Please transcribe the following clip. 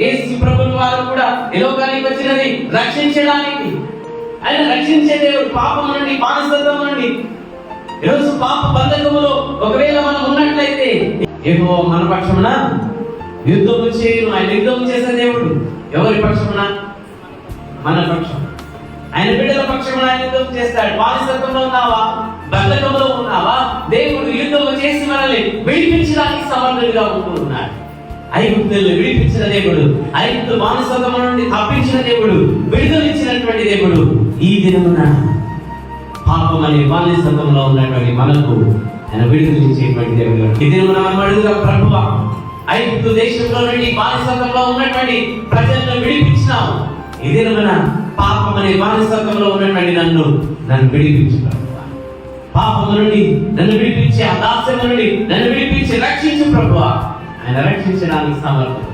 యేసు ప్రభుని వారు కూడా ఈ లోకానికి వచ్చినది రక్షించడానికి. ఆయన రక్షించే దేవుడు పాపం నుండి మానసత్వం నుండి ఈరోజు పాప బంధకములో ఒకవేళ మనం ఉన్నట్లయితే ఏమో మన పక్షమున యుద్ధం చేయను ఆయన యుద్ధం చేసే దేవుడు ఎవరి పక్షమున? మన పక్షం. ఆయన బిడ్డల పక్షమున ఆయన యుద్ధం చేస్తాడు. బానిసత్వంలో ఉన్నావా? బంధకంలో ఉన్నావా? దేవుడు యుద్ధం చేసి మనల్ని విడిపించడానికి సమర్థుడిగా ఉంటూ ఉన్నాడు ఐగుప్తులను విడిపించిన దేవుడు ఐగుప్తు బానిసత్వం నుండి తప్పించిన దేవుడు విడుదలిచ్చినటువంటి దేవుడు ఈ దినమున పాపం అనే బానిసత్వంలో ఉన్నటువంటి మనకు ఆయన విడుదలించేటువంటి దేవుడు ఈ దినమున మనం అడుగుదాం ఐగుప్తు దేశంలో నుండి బానిసత్వంలో ఉన్నటువంటి ప్రజలను విడిపించినావు. ఈ దినమున పాపం అనే బానిసత్వంలో ఉన్నటువంటి నన్ను నన్ను విడిపించు పాపం నుండి నన్ను విడిపించి ఆ దాస్యం నుండి నన్ను విడిపించి రక్షించు ప్రభువా. ఆయన రక్షించడానికి సమర్థం